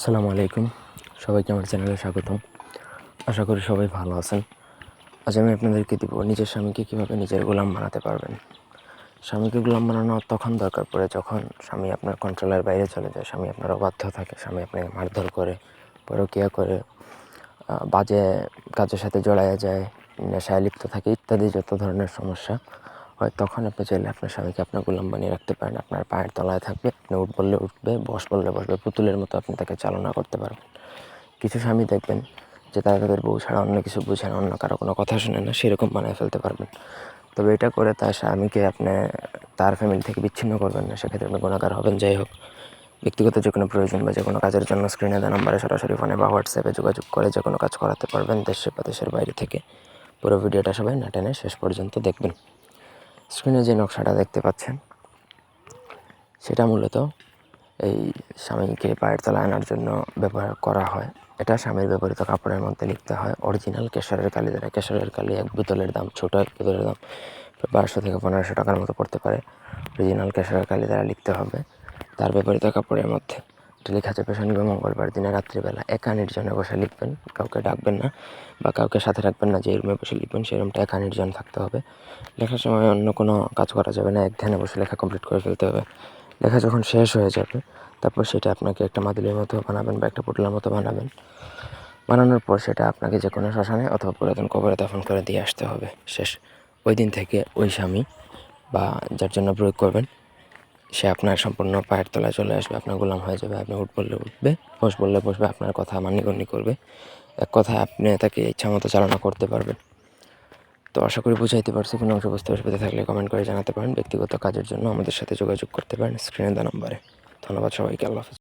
আসসালামু আলাইকুম। সবাইকে আমার চ্যানেলে স্বাগতম। আশা করি সবাই ভালো আছেন। আজ আমি আপনাদেরকে দিব নিজের স্বামীকে কীভাবে নিজের গোলাম বানাতে পারবেন। স্বামীকে গোলাম বানানো তখন দরকার পড়ে যখন স্বামী আপনার কন্ট্রোলের বাইরে চলে যায়, স্বামী আপনার অবাধ্য থাকে, স্বামী আপনাকে মারধর করে, পরকিয়া করে বাজে কাজের সাথে জড়াইয়া যায়, নেশায় লিপ্ত থাকে ইত্যাদি যত ধরনের সমস্যা। হয়, তখন আপনি চাইলে আপনার স্বামীকে আপনার গোলাম বানিয়ে রাখতে পারেন। আপনার পায়ের তলায় থাকবে, আপনি উঠ বললে উঠবে, বস বললে বসবে, পুতুলের মতো আপনি তাকে চালনা করতে পারবেন। কিছু স্বামী দেখবেন যে তারা তাদের বউ ছাড়া অন্য কিছু বুঝে না, অন্য কারও কোনো কথা শুনে না, সেরকম বানায় ফেলতে পারবেন। তবে এটা করে তার স্বামীকে আপনি তার ফ্যামিলি থেকে বিচ্ছিন্ন করবেন না। সেক্ষেত্রে আপনি গুণাকার হবেন, যাই হোক। ব্যক্তিগত যে কোনো প্রয়োজন বা যে কোনো কাজের জন্য স্ক্রিনে দেওয়া নাম্বারে সরাসরি ফোনে বা হোয়াটসঅ্যাপে যোগাযোগ করে যে কোনো কাজ করাতে পারবেন দেশে বা দেশের বাইরে থেকে। পুরো ভিডিওটা সবাই না টেনে শেষ পর্যন্ত দেখবেন। স্ক্রিনে যে নকশাটা দেখতে পাচ্ছেন, সেটা মূলত এই স্বামীকে পায়ের তলায় আনার জন্য ব্যবহার করা হয়। এটা স্বামীর ব্যবহৃত কাপড়ের মধ্যে লিখতে হয়, অরিজিনাল কেশরের কালি দ্বারা। কেশরের কালি এক বোতলের দাম, ছোটো এক বোতলের দাম, বারোশো থেকে পনেরোশো টাকার মতো পড়তে পারে। অরিজিনাল কেশরের কালি দ্বারা লিখতে হবে। তার ব্যবহৃত কাপড়ের মধ্যে এটা লেখা যাবে শনিবার মঙ্গলবার, দিনে রাত্রিবেলা। একা নির্জনে বসে লিখবেন, কাউকে ডাকবেন না বা কাউকে সাথে রাখবেন না, যে রুমে বসে লিখবেন, সেই রুমটা একা নির্জন থাকতে হবে। লেখার সময় অন্য কোনো কাজ করা যাবে না, এক ধ্যানে বসে লেখা কমপ্লিট করে ফেলতে হবে। লেখা যখন শেষ হয়ে যাবে, তারপর সেটা আপনাকে একটা মাদুলির মতো বানাবেন বা একটা পুটলার মতো বানাবেন। বানানোর পর সেটা আপনাকে যে কোনো শ্মশানে অথবা পুরাতন কবরে দাফন করে দিয়ে আসতে হবে। শেষ। ওই দিন থেকে ওই স্বামী বা যার জন্য প্রয়োগ করবেন সে আপনার সম্পূর্ণ পায়ের তলায় চলে আসবে, আপনার গোলাম হয়ে যাবে, আপনি উঠ বললে উঠবে, বস বললে বসবে, আপনার কথা মান্যগণ্য করবে। এক কথায় আপনি তাকে ইচ্ছা মতো চালনা করতে পারবেন। তো আশা করি বুঝাইতে পারছি, কোনো অংশ বুঝতে অসুবিধা থাকলে কমেন্ট করে জানাতে পারেন। ব্যক্তিগত কাজের জন্য আমাদের সাথে যোগাযোগ করতে পারেন স্ক্রিনে দা নম্বরে। ধন্যবাদ সবাইকে, আল্লাহ হাফেজ।